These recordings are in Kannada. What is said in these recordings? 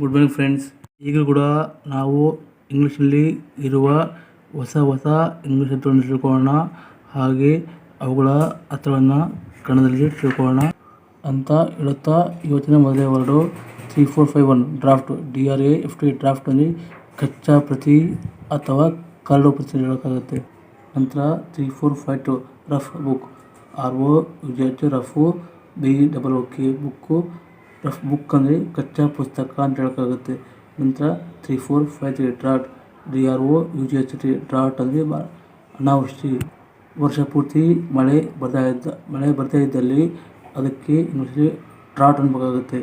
ಗುಡ್ ಮಾರ್ನಿಂಗ್ ಫ್ರೆಂಡ್ಸ್ ಈಗಲೂ ಕೂಡ ನಾವು ಇಂಗ್ಲೀಷಲ್ಲಿ ಇರುವ ಹೊಸ ಹೊಸ ಇಂಗ್ಲೀಷ್ ಹತ್ರವನ್ನು ತಿಳ್ಕೊಳ್ಳೋಣ. ಹಾಗೆ ಅವುಗಳ ಅರ್ಥವನ್ನು ಕನ್ನಡದಲ್ಲಿ ತಿಳ್ಕೊಳ್ಳೋಣ ಅಂತ ಹೇಳುತ್ತಾ ಇವತ್ತಿನ ಮೊದಲೇ word three four five one draft D R A F T ಡ್ರಾಫ್ಟಲ್ಲಿ ಕಚ್ಚಾ ಪ್ರತಿ ಅಥವಾ ಕರಡು ಪ್ರತಿ ಹೇಳೋಕ್ಕಾಗುತ್ತೆ. ನಂತರ three four five two rough book R O Vijay rough B double O K book rough book ಅಂದರೆ ಕಚ್ಚಾ ಪುಸ್ತಕ ಅಂತ ಹೇಳೋಕ್ಕಾಗುತ್ತೆ. ನಂತರ three four five three drought D R O U G H T drought ಅಂದರೆ ಅನಾವೃಷ್ಟಿ. ವರ್ಷ ಪೂರ್ತಿ ಮಳೆ ಬರ್ತಾ ಇದ್ದ ಮಳೆ ಬರ್ತಾ ಇದ್ದಲ್ಲಿ ಅದಕ್ಕೆ ಇಂಗ್ಲೀಷಲ್ಲಿ ಡ್ರಾಟ್ ಅನ್ಬೇಕಾಗುತ್ತೆ.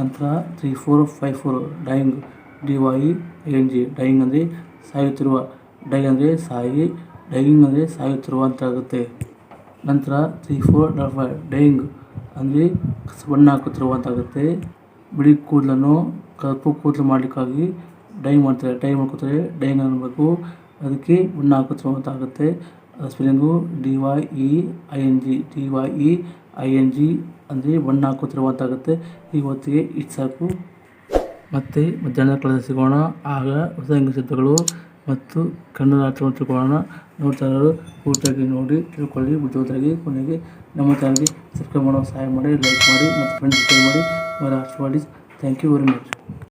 ನಂತರ three four five four dying D Y N G dying ಅಂದರೆ ಸಾಯುತ್ತಿರುವ. ಡೈ ಅಂದರೆ ಸಾಯಿ ಡೈಯಿಂಗ್ ಅಂದರೆ ಸಾಯುತ್ತಿರುವ ಅಂತ ಆಗುತ್ತೆ. ನಂತರ ತ್ರೀ ಫೋರ್ ಡಬಲ್ ಡೈಯಿಂಗ್ ಅಂದರೆ ಬಣ್ಣ ಹಾಕುತ್ತಿರುವಂತಾಗುತ್ತೆ. ಬಿಳಿ ಕೂದಲನ್ನು ಕಪ್ಪು ಕೂದಲು ಮಾಡಲಿಕ್ಕಾಗಿ ಡೈ ಮಾಡ್ತಾರೆ ಡೈ ಮಾಡ್ಕೋತಾರೆ ಡೈಯಿಂಗ್ ಅನ್ನಬೇಕು ಅದಕ್ಕೆ ಬಣ್ಣ ಹಾಕುತ್ತಿರುವಂತಾಗುತ್ತೆ. Spelling D Y E I N G D Y E I N G ಅಂದರೆ ಬಣ್ಣ ಹಾಕುತ್ತಿರುವಂತಾಗುತ್ತೆ. ಈ ಹೊತ್ತಿಗೆ ಇಷ್ಟು ಸಾಕು. ಮತ್ತೆ ಕ್ಲಾಸ್ ಸಿಗೋಣ. ಆಗ ಹೊಸ ಶಬ್ದಗಳು ಮತ್ತು ಕನ್ನಡ ಅರ್ಥವನ್ನು ನೋಡ್ತಾ ಇರೋರು ಪೂರ್ತಿಯಾಗಿ ನೋಡಿ, ತಿಳ್ಕೊಳ್ಳಿ, ಬುದ್ಧಿವಂತರಾಗಿ ಕೊನೆಗೆ ನಮ್ಮ ಚಾನಲ್ಗೆ ಸಬ್ಸ್ಕ್ರೈಬ್ ಮಾಡೋ ಸಹಾಯ ಮಾಡಿ ಲೈಕ್ ಮಾಡಿ ಮತ್ತು ಫ್ರೆಂಡ್ಸ್ ಶೇರ್ ಮಾಡಿ. ಆಶೀರ್ವಾದಿ ಥ್ಯಾಂಕ್ ಯು ವೆರಿ ಮಚ್